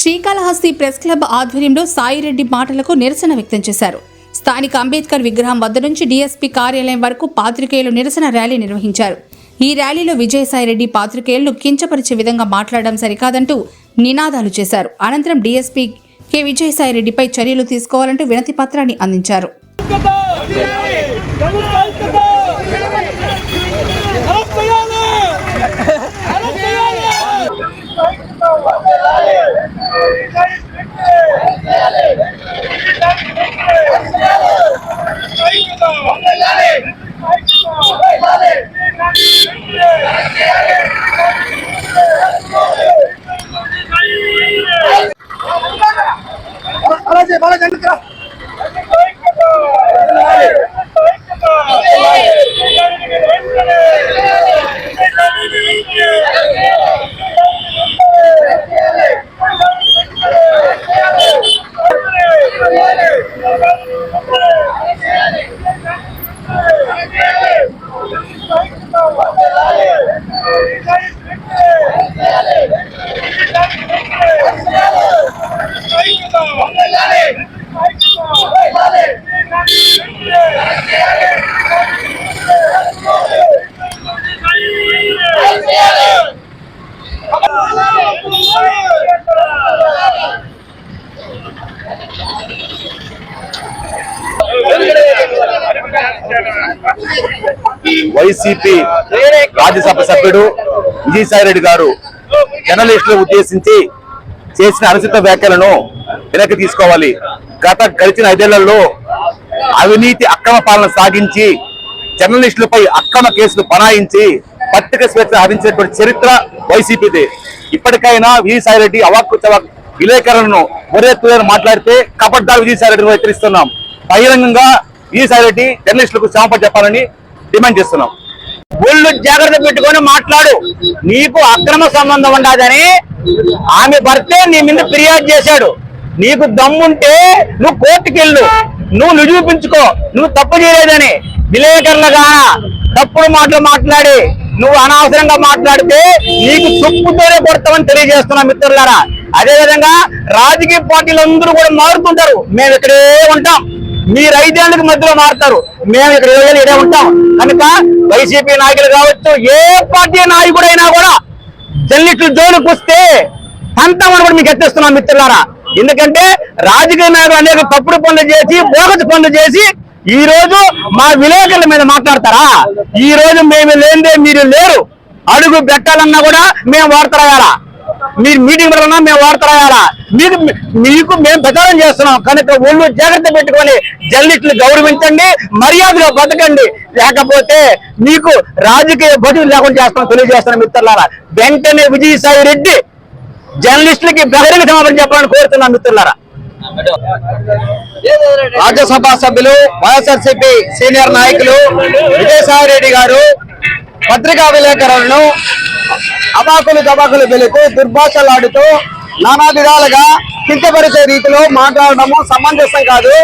Srikalahasti press club ఆధ్వర్యంలో సాయిరెడ్డి మాటలకు నిరసన వ్యక్తం చేశారు. స్థానిక అంబేద్కర్ విగ్రహం వద్ద నుంచి డీఎస్పీ కార్యాలయం వరకు పాత్రికేయులు నిరసన ర్యాలీ నిర్వహించారు. ఈ ర్యాలీలో విజయసాయిరెడ్డి పాత్రికేయులను కించపరిచే విధంగా మాట్లాడడం సరికాదంటూ నినాదాలు చేశారు. అనంతరం డీఎస్పీ కె విజయసాయిరెడ్డిపై చర్యలు తీసుకోవాలంటూ వినతి పత్రాన్ని అందించారు. వైసీపీ రాజ్యసభ సభ్యుడు విజయసాయిరెడ్డి గారు జర్నలిస్టులు ఉద్దేశించి చేసిన అనుచిత వ్యాఖ్యలను వెనక్కి తీసుకోవాలి. గత గడిచిన ఐదేళ్ళలో అవినీతి అక్రమ పాలన సాగించి జర్నలిస్టులపై అక్రమ కేసులు బనాయించి పత్రిక స్వేచ్ఛ హరించినటువంటి చరిత్ర వైసీపీది. ఇప్పటికైనా విజయసాయిరెడ్డి అవాక్కు చవాక్ విలేకరులను ఒరేతులను మాట్లాడితే కబడ్డా విజయసాయిరెడ్డిని హెచ్చరిస్తున్నాం బహిరంగంగా విజయసాయిరెడ్డి జర్నలిస్టులకు క్షమాపణ చెప్పాలని డిమాండ్ చేస్తున్నాం. ఒళ్ళు జాగ్రత్త పెట్టుకొని మాట్లాడు. నీకు అక్రమ సంబంధం ఉండదని ఆమె భర్తే నీ మీద ఫిర్యాదు చేశాడు. నీకు దమ్ముంటే నువ్వు కోర్టుకెళ్ళు. నువ్వు నిరూపించుకో నువ్వు తప్పు చేయలేదని విలేకరులుగా తప్పుడు మాటలు మాట్లాడి నువ్వు అనవసరంగా మాట్లాడితే నీకు చొప్పుతోనే కొడతామని తెలియజేస్తున్నా మిత్రులారా. అదే విధంగా రాజకీయ పార్టీలు అందరూ కూడా మారుతుంటారు. మేము ఇక్కడే ఉంటాం. మీరు ఐదేళ్ళకు మధ్యలో మారుతారు. మేము ఇక్కడ ఇరవై ఏళ్ళు ఇడే ఉంటాం. కనుక వైసీపీ నాయకులు కావచ్చు ఏ పార్టీ నాయకుడైనా కూడా జర్నలిస్టులు జోలికి వస్తే పంతమని కూడా మీకు ఎత్తిస్తున్నాం మిత్రులారా. ఎందుకంటే రాజకీయ నాయకులు అనేక తప్పుడు పనులు చేసి బోగస్ పనులు చేసి ఈ రోజు మా విలేకరుల మీద మాట్లాడతారా? ఈ రోజు మేము లేనిదే మీరు లేరు. అడుగు పెట్టాలన్నా కూడా మేము వాడతారా మీరు మీటింగ్ పెడన్నా మేము వాడతారా మీకు మీకు మేము ప్రచారం చేస్తున్నాం. కనుక ఒళ్ళు జాగ్రత్త పెట్టుకొని జర్నలిస్టులు గౌరవించండి మర్యాదగా బతకండి. లేకపోతే మీకు రాజకీయ బతులు లేకుండా చేస్తాం తెలియజేస్తున్నాం మిత్రులారా. వెంటనే విజయసాయి రెడ్డి జర్నలిస్టులకి బహిరంగ సమాధానం చెప్పాలని కోరుతున్నాం మిత్రులారా. రాజ్యసభ సభ్యులు వైఎస్ఆర్సీపీ సీనియర్ నాయకులు విజయసాయి రెడ్డి గారు పత్రికా విలేకరులను అబాకులు దబాకులు వెళుతూ దుర్భాషలాడుతూ నానా విధాలుగా కించపరిచే రీతిలో మాట్లాడడము సమంజసం కాదు.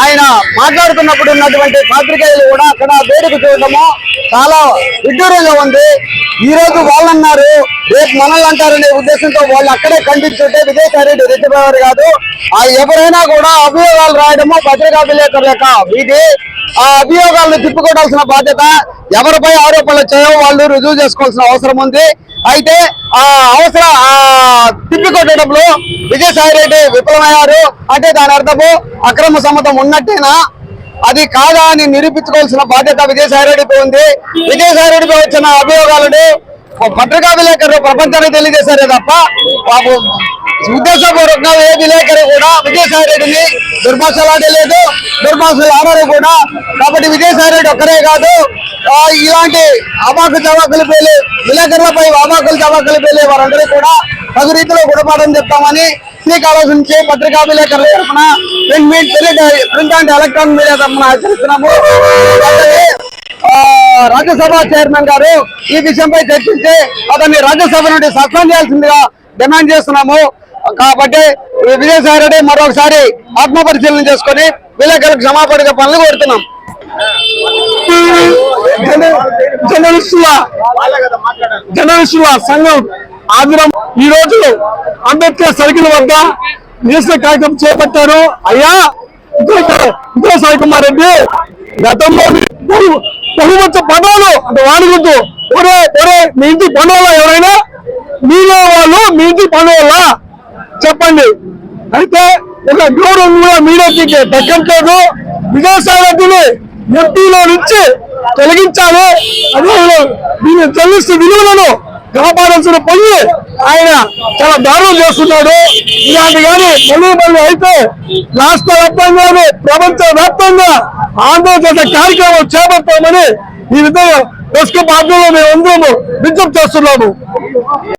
ఆయన మాట్లాడుతున్నప్పుడు ఉన్నటువంటి పాత్రికేయులు కూడా అక్కడ వేడుక చూడటము చాలా విడ్డూరంగా ఉంది. ఈ రోజు వాళ్ళన్నారు రేపు మనల్ని అంటారనే ఉద్దేశంతో వాళ్ళు అక్కడే ఖండించుంటే విజయసాయిరెడ్డి రెడ్డిపోయారు కాదు ఆ ఎవరైనా కూడా అభియోగాలు రాయడము పత్రికా విలేకరుల యొక్క ఇది ఆ అభియోగాలను తిప్పుకోవాల్సిన బాధ్యత ఎవరిపై ఆరోపణలు వచ్చాయో వాళ్ళు రుజువు చేసుకోవాల్సిన అవసరం ఉంది. అయితే ఆ అవసరం తిప్పికొట్టేటప్పుడు తిప్పికొట్టడంలో విజయసాయి రెడ్డి విఫలమయ్యారు. అంటే దాని అర్థము అక్రమ సమ్మతం ఉన్నట్టేనా? అది కాదా అని నిరూపించుకోవాల్సిన బాధ్యత విజయసాయి రెడ్డిపై ఉంది. విజయసాయి రెడ్డిపై వచ్చిన అభియోగాలను పత్రికా విలేకరులు ప్రపంచానికి తెలియజేశారే తప్ప బాబు ఉద్దేశపూర్వకంగా ఏ విలేకరు కూడా విజయసాయి రెడ్డిని దుర్భాషలాడలేదు దుర్భాషలు ఆడరు కూడా. కాబట్టి విజయసాయి రెడ్డి ఒక్కరే కాదు. ఇలాంటి అమాకు చవాకులు పేలే విలేకరులపై అమాకులు చవాకులు పేలే వారందరూ కూడా తగు రీతిలో గుణపాఠం చెప్తామని శ్రీకాళహస్తి నుంచి పత్రికా విలేకరుల తరఫున print meet print and electronic media తరఫున హెచ్చరిస్తున్నాము. ఆ, రాజ్యసభ చైర్మన్ గారు ఈ విషయంపై చర్చించి అతన్ని రాజ్యసభ నుండి సస్పెండ్ చేయాల్సిందిగా డిమాండ్ చేస్తున్నాము. కాబట్టి విజయసాయి రెడ్డి మరొకసారి ఆత్మపరిశీలన చేసుకుని విలేకరులకు క్షమాపణ పనులు కోరుతున్నాం. జర్నలిస్టుల జర్నలిస్టుల సంఘం ఆదిరం. ఈ రోజు అంబేద్కర్ సర్కిల్ వద్ద నిరసన కార్యక్రమం చేపట్టారు. అయ్యా ఇంకో సాయి కుమార్ రెడ్డి. గతంలో బహుమత పదాలు అంటే వాడుకుంటూ ఒరే ఒరే మీ ఇంటి పనుల ఎవరైనా? మీలో వాళ్ళు మీ ఇంటి పనుల చెప్పండి. అయితే ఒక గౌరవం కూడా మీడియాకి దక్కట్లేదు విదేశాల రెడ్డిని నుంచి తొలగించాలి అదే దీన్ని చెల్లిస్తూ విలువలను కాపాడాల్సిన పని ఆయన చాలా దారుణం చేస్తున్నాడు. ఇలాంటి కానీ మళ్ళీ మళ్ళీ అయితే రాష్ట్ర వ్యాప్తంగానే ప్రపంచ వ్యాప్తంగా ఆందోళన కార్యక్రమం చేపడతామని ఈ విధంగా దశక పార్టీలో మేము అందరము విజ్ఞప్తి చేస్తున్నాము.